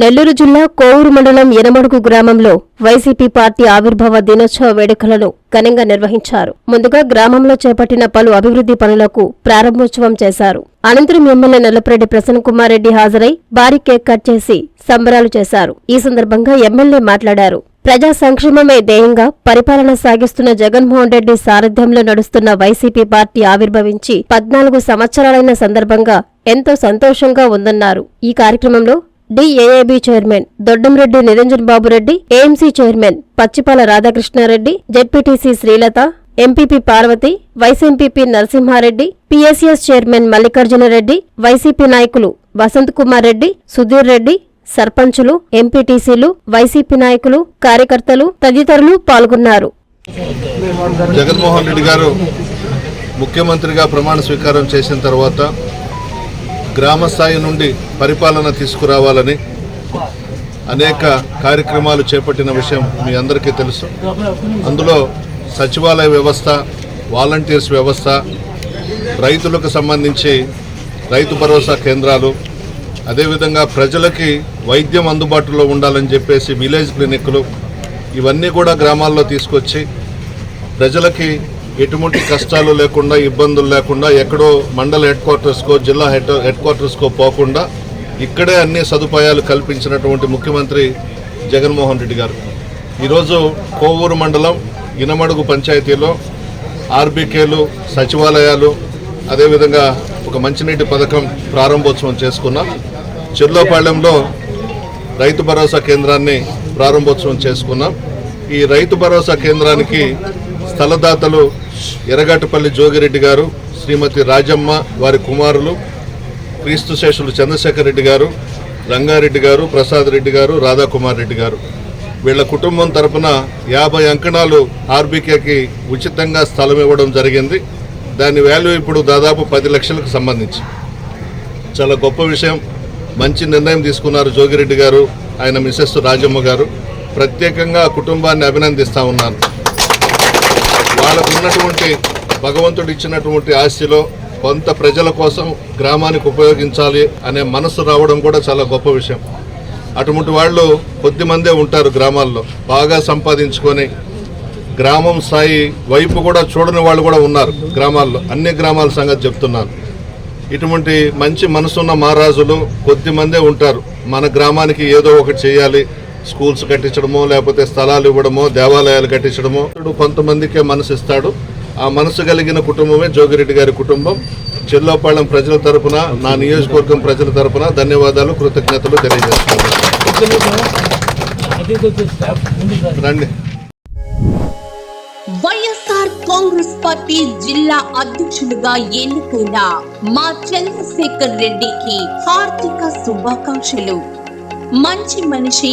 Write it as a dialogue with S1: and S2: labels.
S1: నెల్లూరు జిల్లా కోవూరు మండలం ఎనమడుగు గ్రామంలో వైసీపీ పార్టీ ఆవిర్భావ దినోత్సవ వేడుకలను ఘనంగా నిర్వహించారు. ముందుగా గ్రామంలో చేపట్టిన పలు అభివృద్ధి పనులకు ప్రారంభోత్సవం చేశారు. అనంతరం ఎమ్మెల్యే నల్లపరెడ్డి ప్రసన్న కుమార్ రెడ్డి హాజరై భారీ కేక్ కట్ చేసి సంబరాలు చేశారు. ఈ సందర్భంగా ఎమ్మెల్యే మాట్లాడారు. ప్రజా సంక్షేమమే ధ్యేయంగా పరిపాలన సాగిస్తున్న జగన్మోహన్ రెడ్డి సారథ్యంలో నడుస్తున్న వైసీపీ పార్టీ ఆవిర్భవించి పద్నాలుగు సంవత్సరాలైన సందర్భంగా ఎంతో సంతోషంగా ఉందన్నారు. ఈ కార్యక్రమంలో DAAB chairman Doddamreddy Niranjan Babu Reddy AMC chairman Pachipala Radhakrishnareddy ZPTC Srilatha MPP Parvathi vice MPP Narasimhareddy PSS chairman Mallikarjunareddy YCP నాయకులు వసంత్ కుమార్ రెడ్డి సుధీర్ రెడ్డి సర్పంచులు ఎంపీటీసీలు వైసీపీ నాయకులు కార్యకర్తలు తదితరులు పాల్గొన్నారు.
S2: జగన్మోహన్ రెడ్డి గారు ముఖ్యమంత్రిగా ప్రమాణ స్వీకారం చేసిన తర్వాత గ్రామ స్థాయి నుండి పరిపాలన తీసుకురావాలని అనేక కార్యక్రమాలు చేపట్టిన విషయం మీ అందరికీ తెలుసు. అందులో సచివాలయ వ్యవస్థ వాలంటీర్స్ వ్యవస్థ రైతులకు సంబంధించి రైతు భరోసా కేంద్రాలు అదేవిధంగా ప్రజలకి వైద్యం అందుబాటులో ఉండాలని చెప్పేసి విలేజ్ క్లినిక్లు ఇవన్నీ కూడా గ్రామాల్లో తీసుకొచ్చి ప్రజలకి ఎటువంటి కష్టాలు లేకుండా ఇబ్బందులు లేకుండా ఎక్కడో మండల హెడ్ క్వార్టర్స్కో జిల్లా హెడ్ హెడ్ క్వార్టర్స్కో పోకుండా ఇక్కడే అన్ని సదుపాయాలు కల్పించినటువంటి ముఖ్యమంత్రి జగన్మోహన్ రెడ్డి గారు. ఈరోజు కోవూరు మండలం ఇనమడుగు పంచాయతీలో ఆర్బీకేలు సచివాలయాలు అదేవిధంగా ఒక మంచినీటి పథకం ప్రారంభోత్సవం చేసుకున్నాం చెర్లోపాళ్యంలో రైతు భరోసా కేంద్రాన్ని ప్రారంభోత్సవం చేసుకున్నాం ఈ రైతు భరోసా కేంద్రానికి స్థలదాతలు ఎర్రగట్టుపల్లి జోగిరెడ్డి గారు శ్రీమతి రాజమ్మ వారి కుమారులు క్రీస్తు శేషులు చంద్రశేఖర్ రెడ్డి గారు రంగారెడ్డి గారు ప్రసాద్ రెడ్డి గారు రాధాకుమార్ రెడ్డి గారు. వీళ్ళ కుటుంబం తరపున యాభై అంకణాలు ఆర్బీకేకి ఉచితంగా స్థలం ఇవ్వడం జరిగింది. దాని వాల్యూ ఇప్పుడు దాదాపు పది లక్షలకు సంబంధించి. చాలా గొప్ప విషయం. మంచి నిర్ణయం తీసుకున్నారు జోగిరెడ్డి గారు ఆయన మిసెస్ రాజమ్మ గారు. ప్రత్యేకంగా కుటుంబాన్ని అభినందిస్తూ ఉన్నాను. వాళ్ళకు ఉన్నటువంటి భగవంతుడు ఇచ్చినటువంటి ఆస్తిలో కొంత ప్రజల కోసం గ్రామానికి ఉపయోగించాలి అనే మనసు రావడం కూడా చాలా గొప్ప విషయం. అటువంటి వాళ్ళు కొద్ది మందే ఉంటారు గ్రామాల్లో బాగా సంపాదించుకొని గ్రామం స్థాయి వైపు కూడా చూడని వాళ్ళు కూడా ఉన్నారు గ్రామాల్లో. అన్ని గ్రామాల సంగతి చెప్తున్నాను. ఇటువంటి మంచి మనసున్న మహారాజులు కొద్ది మందే ఉంటారు. మన గ్రామానికి ఏదో ఒకటి చేయాలి స్కూల్స్ కట్టించడమో లేకపోతే స్థలాలు ఇవ్వడమో దేవాలయాలు కట్టించడమో కొంతమందికే మనసు ఇస్తాడు. ఆ మనసు కలిగిన కుటుంబమే జోగిరెడ్డి గారి కుటుంబం. చెల్లోపాళెం ప్రజల తరపున నా నియోజకవర్గం ప్రజల తరపున ధన్యవాదాలు కృతజ్ఞతలు తెలియజేస్తున్నాను. రండి.
S3: వైఎస్ఆర్ కాంగ్రెస్ పార్టీ జిల్లా అధ్యక్షులుగా ఎన్నికైన మా చంద్రశేఖర్ రెడ్డికి హార్దిక శుభాకాంక్షలు. మంచి మనిషి